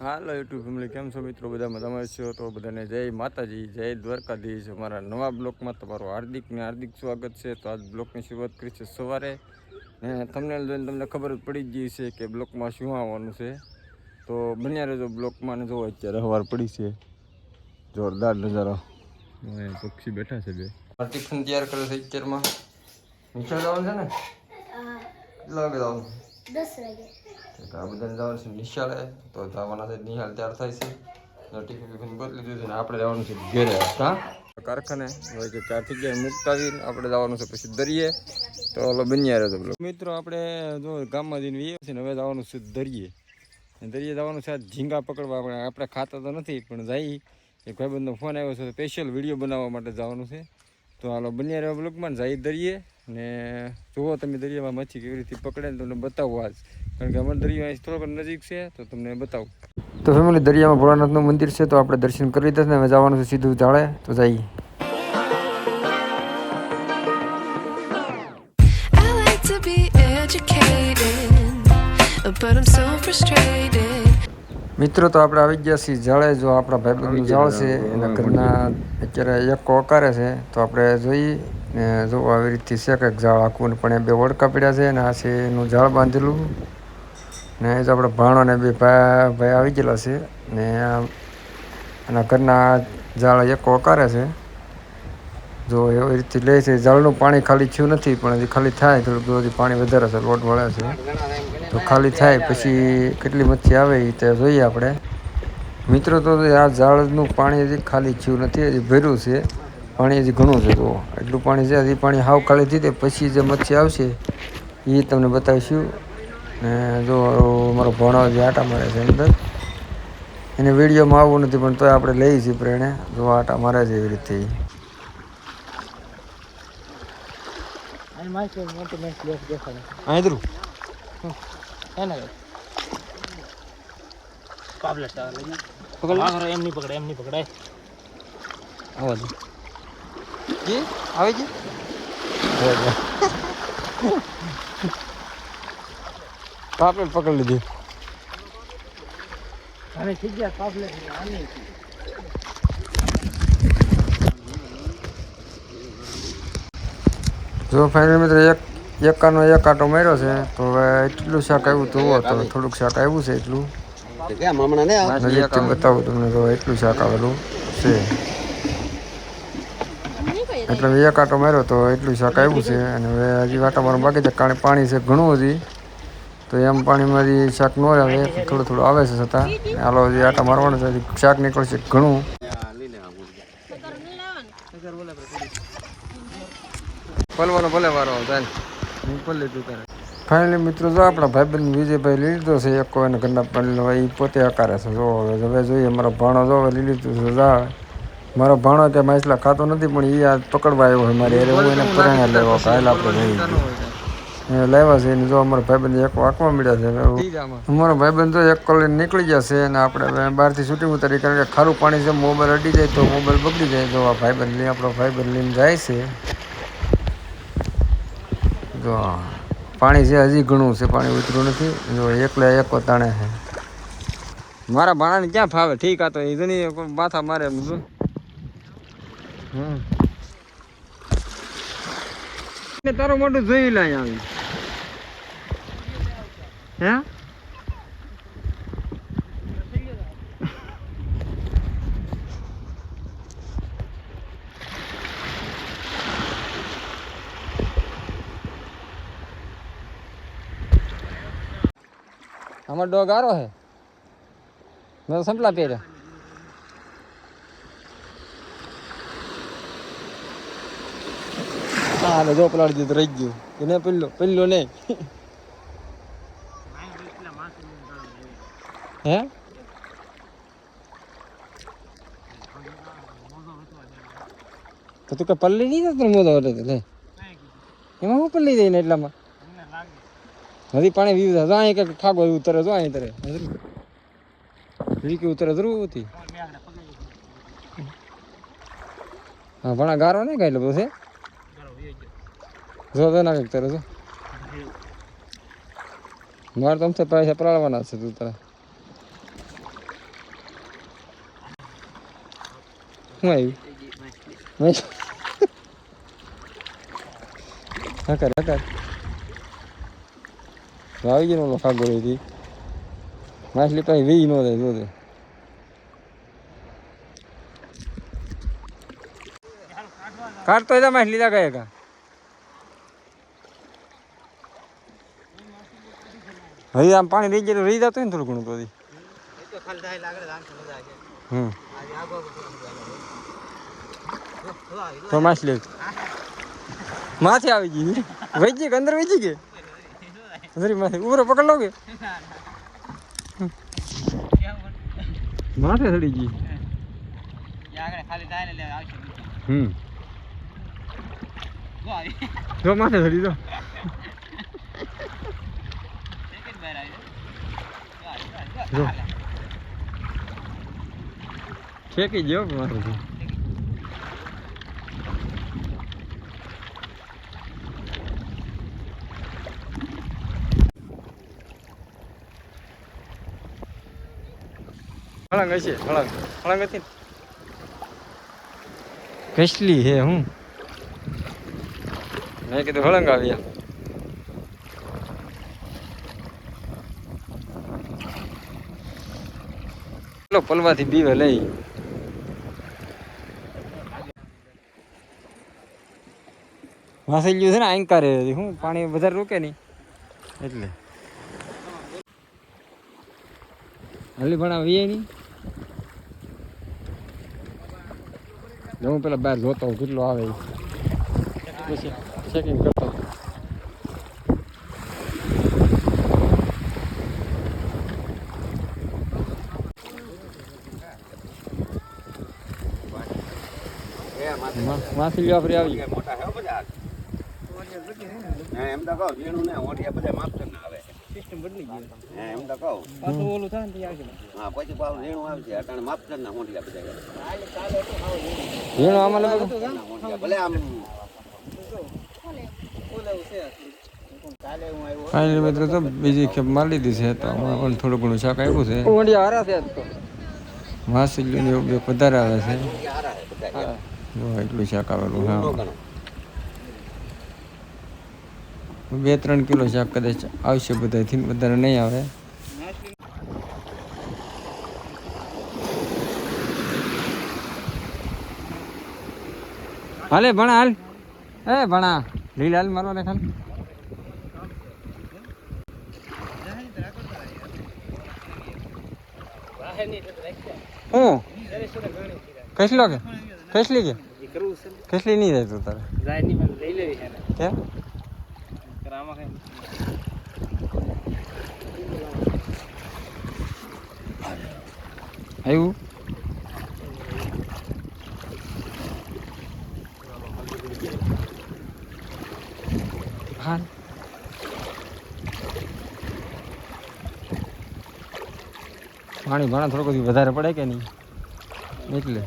હાલો YouTube family કેમ છો મિત્રો? બધા મજામાં છો તો બધાને જય માતાજી જય દ્વારકાધીશ. અમારા નવા બ્લોકમાં તમારું હાર્દિક ને હાર્દિક સ્વાગત છે. તો આજ બ્લોકની શરૂઆત કરી છે સવારે. ને તમને જોઈને તમને ખબર જ પડી જ ગઈ છે કે બ્લોકમાં શું આવવાનું છે. તો બન્યા રહેજો બ્લોકમાં ને જોવો અત્યારે સવાર પડી છે. જોરદાર નજારો. પક્ષી બેઠા છે બે. ટિફિન તૈયાર કરે છે અત્યારમાં. નીચે જવાનું છે ને? વાગે જવાનું? દસ વાગે તો આ બધાને જવાનું છે નિશાળે. તો જવાના છે નિહાળ તૈયાર થાય છે. તો ટિફિન બદલી દીધું ને આપણે જવાનું છે ઘેરે હા? કારખાને હોય કે ચાર જગ્યાએ મુકતા આવીને આપણે જવાનું છે પછી દરિયે. તો ઓલો બન્યા રહેતો પેલો. મિત્રો, આપણે જો ગામમાં જઈને વીએ છીએ ને હવે જવાનું છે દરિયે. દરિયે જવાનું છે ઝીંગા પકડવા. આપણે આપણે ખાતા તો નથી, પણ જઈ એક ભાઈબંધનો ફોન આવ્યો છે સ્પેશિયલ વીડિયો બનાવવા માટે જવાનું છે. તો હાલો બન્યા રહ્યો બ્લોકમાં જઈ દરિયે. ને જુઓ તમે દરિયામાં મચ્છી કેવી રીતે પકડે ને તમને બતાવું આજ. કારણ કે અમારો દરિયો અહીં થોડોક નજીક છે તો તમને બતાવું. તો ફેમિલી દરિયામાં ભોળાનાથનું મંદિર છે તો આપણે દર્શન કરી લીધા ને હવે જવાનું છે સીધું જાળે તો જઈએ. મિત્રો તો આપણે આવી ગયા છીએ જાળે જો આપણા ભાઈબંધનું જાળ છે એના ઘરના અત્યારે એક ઓકારે છે તો આપણે જોઈ ને જો આવી રીતથી છે કંઈક ઝાડ આખું, પણ એ બે ઓળકા પડ્યા છે ને આ છે એનું ઝાડ બાંધેલું. ને એ જ આપણે ભાણો ને બે ભાઈ ભાઈ આવી ગયેલા છે ને એના ઘરના ઝાડ એક ઓકારે છે. જો એવી રીતે લે છે, ઝાડનું પાણી ખાલી થયું નથી, પણ હજી ખાલી થાય, થોડુંક હજી પાણી વધારે છે, લોટ વળે છે. તો ખાલી થાય, પછી કેટલી મચ્છી આવે એ તે જોઈએ આપણે. મિત્રો, તો આ ઝાડનું પાણી હજી ખાલી થયું નથી, હજી ભર્યું છે. પાણી હજી ઘણું છે તો એટલું પાણી છે હજી પાણી હાવ ખાલી થઈ પછી જે મચ્છી આવશે એ તમને બતાવીશું. ને જો મારો ભણો જે આટા મારે છે અંદર એને વિડીયોમાં આવવું નથી પણ તોય આપણે લઈએ છીએ પ્રેરણે. જો આટા મારે છે એવી રીતે ઈ. અહીં ધ્રુવ એમ નહીં પકડે એમ નહીં પકડાય. આવા જી? આવે જી? પાપલેટ પકડી લીધી. અને થઈ ગયા પાપલેટ આની જો ફાઇનલ મિત્ર એક એકાનો એક આટો માર્યો છે તો હવે એટલું શાક આવ્યું તો તો થોડુંક શાક આવ્યું છે એટલું. બતાવું તમને તો એટલું શાક આવેલું છે. એટલે મેં એક આટો માર્યો તો એટલું શાક આવ્યું છે અને હવે હજી વાટા મારવા બાકી છે. કારણ પાણી છે ઘણું હજી. તો એમ પાણીમાંથી શાક ન આવે થોડું થોડું આવે છે છતાં હાલો હજી આટા મારવાનું છે હજી શાક નીકળશે ઘણું. પલવાનો ભલે વારો ચાલ. હું તારે. ફાઇનલી મિત્રો જો આપણા ભાઈબંધ વિજયભાઈ લઈ લીધો છે એક એના ઘરના પલ્લો એ પોતે આકારે છે. જો હવે જોઈએ મારો ભાણો જો લીધું છે જા. મારો ભાણો કે માછલા ખાતો નથી પણ એ આ પકડવા આવ્યો હોય મારે અરે હું એને પરાણે લેવો કાલ આપણે જઈ એ લાવ્યા છે એને જો અમારા ભાઈબંધ એક વાંકવા મળ્યા છે. અમારો. ભાઈબંધ તો એક કલાક નીકળી ગયા છે અને આપણે બહારથી શૂટિંગ ઉતારી કારણ કે ખારું પાણી છે મોબાઈલ અડી જાય તો મોબાઈલ બગડી જાય. જો આ ભાઈબંધ લઈ આપણો ભાઈબંધ લઈને જાય છે. જો પાણી છે હજી ઘણું છે પાણી ઉતર્યું નથી. જો એકલા એક તાણે છે. મારા ભાણાને ક્યાં ફાવે? ઠીક આ તો એ માથા મારે ને તારું મોઢું જોઈ લાય આવી. હે? અમારો ડોગ આરો હે? મેં સંપલા પહેર્યા. હા ને જો પલાળી દીધું રહી ગયું એને પેલો પેલો નહીં હે તો તું કે પલ્લી નહીં જતો મોદો એટલે લે એમાં હું પલ્લી જઈને એટલામાં નદી પાણી વીવ જો અહીં કે ખાગો ઉતરે જો અહીં તરે વી ઉતરે જરૂર હતી હા ભણા ગારો નહીં કાંઈ બધું છે જો તો નાખે તારે જો મારે તો અમથે પૈસા પરાળવાના છે તું તારા શું આવ્યું હકર હકર આવી ગયો ઓલો ફાગો રહી માછલી પાસે વી ન થાય જોતે કાઢતો માછલી તા ગયા હવે આમ પાણી રહી તો રહી જતું ને થોડું ઘણું હજી. આવે. હમ. તો માછલી માથે આવી ગઈ વહી ગઈ અંદર વહી ગઈ કે? અંદર માથે પકડ લો કે. માથે ચડી ગઈ. હમ. જો માથે ચડી તો જો. ઠેકી ગયો માથે હળંગ હશે હળંગ હળંગ હતી ને? કસલી હે હું? મેં કીધું હળંગ આવ્યા. પેલો પલવાથી બીવે લઈ? વાસી ગયું છે ને આંકારે હું પાણી વધારે રોકે નહીં. એટલે. હાલી પણ આવીએ નહીં? હું પેલા બહાર જોતો કેટલો આવે ચેકિંગ કરતો લેવા ફરી આવી. મોટા હે બધા. હે એમ તો કહું ઝીણું ને ઓઢિયા બધા માપસર ના આવે. સિસ્ટમ બદલી ગઈ હે એમ તો કહું. પાછું ઓલું થાય ને આવશે હા પછી પાછું ઝીણું આવશે અટાણે માપસર ના ઓઢિયા બધા ઝીણો આમાં લગો ભલે આમ. કાલે હું આવ્યો મિત્રો તો બીજી ખેપ મારી લીધી છે તો હમણાં પણ થોડું ઘણું શાક આવ્યું છે. ઊંડિયા હારા છે માછલીઓ ને એવું બે વધારે આવે છે. એટલું શાક આવેલું હા. બે ત્રણ કિલો શાક કદાચ આવશે બધાથી વધારે નહીં આવે. હાલે ભણા હાલ. એ ભણા લીલ હાલ મારો ને ખાલી. હું? કસલો કે કસલી કે? છે નહીં જાય તું તારે. જાય નહીં મને લઈ લેવી કેમ કઈ આવ્યું? હાલ પાણી ઘણા થોડુંક બધું વધારે પડે કે નહીં? એટલે.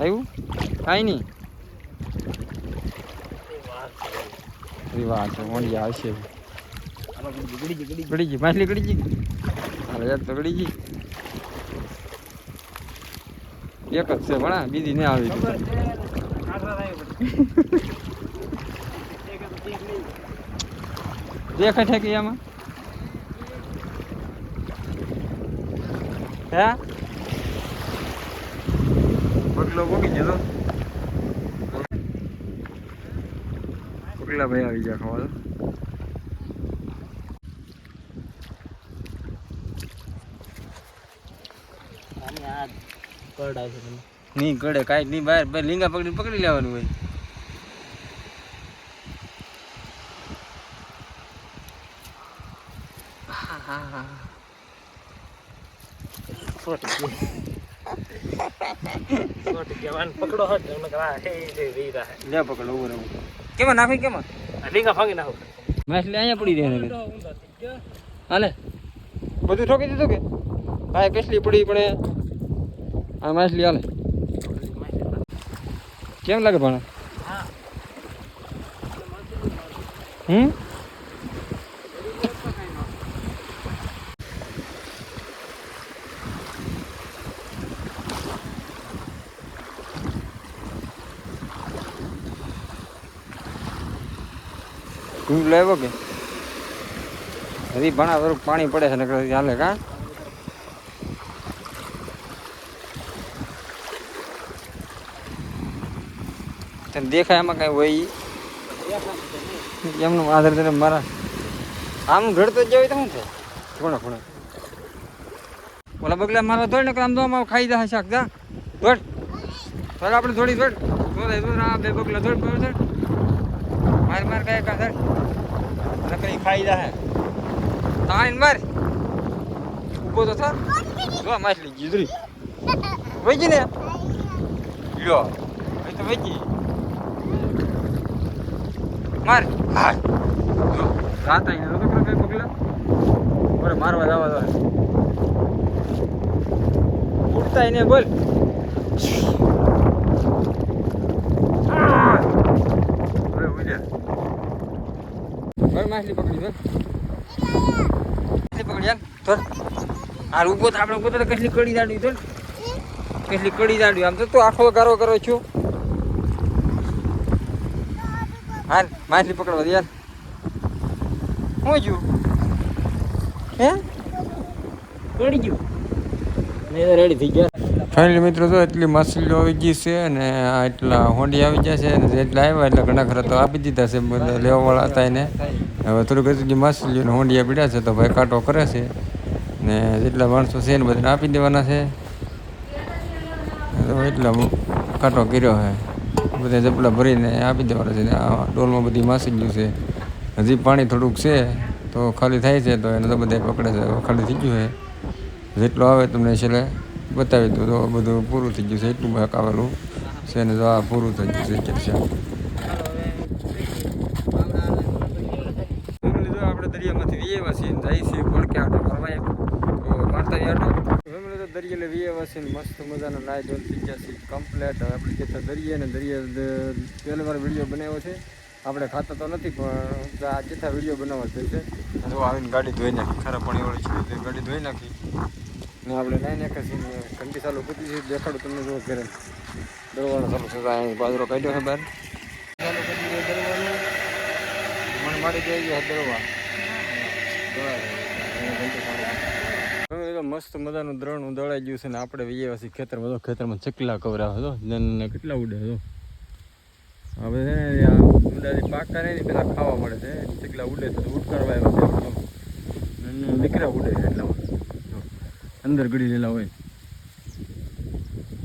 આવ્યું? કાંઈ નહીં. વાત છે મોડી આવશે ગળી ગઈ, માછલી ગળી ગઈ. હાલે એક તો ગળી ગઈ. એક જ છે, ભણા, બીજી નહીં આવી. દેખાય છે કે હે? પગલો પોકી જતો પગલા ભાઈ આવી ગયા ખાવા તો. આની આ કરડ આવશે તમને નહીં ગળે કાંઈ નહીં બહાર બહાર લીંગા પકડી પકડી લેવાનું હોય સોટ જવાન પકડો હટ લે પકડો ઊભો રહો. કેમાં નાખી કેમાં? લીંગા ફાંગી નાખો. માછલી અહીંયા પડી રહે હાલે. બધું ઠોકી દીધું કે? ભાઈ કેટલી પડી પણ એ. આ માછલી હાલે. કેમ લાગે ભણા? હમ? ઢૂંઢ લાવ્યો કે? હજી ભણા થોડુંક પાણી પડે છે, નકર હાલે કા? તને દેખાય એમાં કઈ હોય એમનું આધાર તને મારા આમ ઘડતો જ હોય તો શું થાય? કોણે કોણે ઓલા બગલા મારવા થોડી ને આમ તો આમ ખાઈ જાય શાક જા. દોડ ચાલો, આપણે થોડી દોડ દોડ આ બે બગલા દોડ દોડ દોડ માર માર કઈ કા દોડ નકર ખાઈ જાય તાણ માર. ઊભો તો થા. જો માછલી ગીદરી વઈ ને? લ્યો. એ તો વઈ માર. હા. જો રાત આઈને નતો તો કઈ પગલા. ઓરે મારવા જવા દો. ઉડતા એને બોલ ઓરે ઉડ્યા ભાઈ માછલી પકડી માછલી પકડી યાર તો આપણે ઊભો તો કેટલી કડી દાડી ધર કેટલી કડી દાડી આમ તો તું આખો ગારો કરો છું. હાલ, માછલી પકડવા યાર શું જો હે? પડી ગયું. ફાઇનલી મિત્રો તો એટલી માછલીઓ આવી ગઈ છે અને એટલા હોંડી આવી ગયા છે જેટલા આવ્યા, એટલે ઘણા ખરા તો આપી દીધા છે, બધા લેવાવાળા હતા એને. હવે થોડુંક માસી માછલીઓને હોંડિયા પીડ્યા છે તો ભાઈ કાંટો કરે છે ને જેટલા માણસો છે ને બધાને આપી દેવાના છે. તો એટલા કાંટો કર્યો છે બધા જપલા ભરીને આપી દેવાના છે ને આ ડોલમાં બધી માછલીઓ છે. હજી પાણી થોડુંક છે તો ખાલી થાય છે તો એને તો બધા પકડે છે. ખાલી થઈ ગયું છે જેટલો આવે તમને છેલ્લે બતાવી દઉં તો બધું પૂરું થઈ ગયું છે. એટલું આવેલું છે ને તો આ પૂરું થઈ ગયું છે કે આપણે દરિયામાંથી વીએવા છીએ ને જાય ભડકે આટો મારવા તો મારતા આટો ફેમિલી તો દરિયે વીએ છીએ ને મસ્ત મજાનો નાય ધોન થઈ ગયા છે. કમ્પ્લેટ હવે આપણે જેટલા દરિયે ને દરિયે પહેલી વાર વીડિયો બનાવ્યો છે. આપણે ખાતા તો નથી પણ આ જેટલા વીડિયો બનાવવા થઈ છે જો આવીને ગાડી ધોઈ નાખી. ખરા પાણી વાળી છે તે ગાડી ધોઈ નાખી. ને આપણે નાઈ નાખે છે ને ઘંટી ચાલુ પૂછી છે. દેખાડું તમને જો ઘરે. દરવાનો ચાલુ છે. અહીં બાજરો કાઢ્યો છે બહાર. ચાલુ કરી દીધો ગયો મન માડી દરવા મસ્ત મજાનું દ્રણ દળાઈ ગયું છે ને આપણે વિજયવાસી ખેતર બધો ખેતરમાં ચકલા કવરા હતો ને કેટલા ઉડે હતો હવે છે ને આ ઉડાડી પાકા નહીં પેલા ખાવા મળે છે. ચકલા ઉડે તો ઉડકારવા આવ્યા છે. દીકરા ઉડે છે એટલા અંદર ગળી લેલા હોય.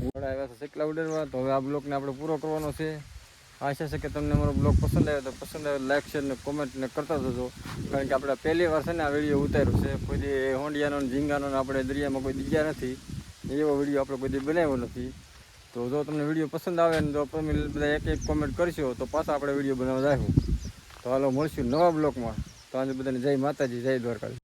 ઉડા આવ્યા છે ચકલા ઉડેરવા તો હવે આ બ્લોકને આપણે પૂરો કરવાનો છે. આશા છે કે તમને અમારો બ્લોગ પસંદ આવ્યો તો પસંદ આવ્યો લાઈક શેર ને કોમેન્ટ ને કરતા જજો. કારણ કે આપણે પહેલી વાર છે ને આ વીડિયો ઉતાર્યો છે. કોઈ હોંડિયાનો ઝીંગાનો આપણે દરિયામાં કોઈ દીગ્યા નથી. એવો વીડિયો આપણે કોઈ બનાવ્યો નથી. તો જો તમને વીડિયો પસંદ આવે ને જો તમે બધા એક એક કોમેન્ટ કરશો તો પાછા આપણે વીડિયો બનાવવા જાય તો હાલો મળશું નવા બ્લોગમાં. તો આજે બધાને જય માતાજી, જય દ્વારકા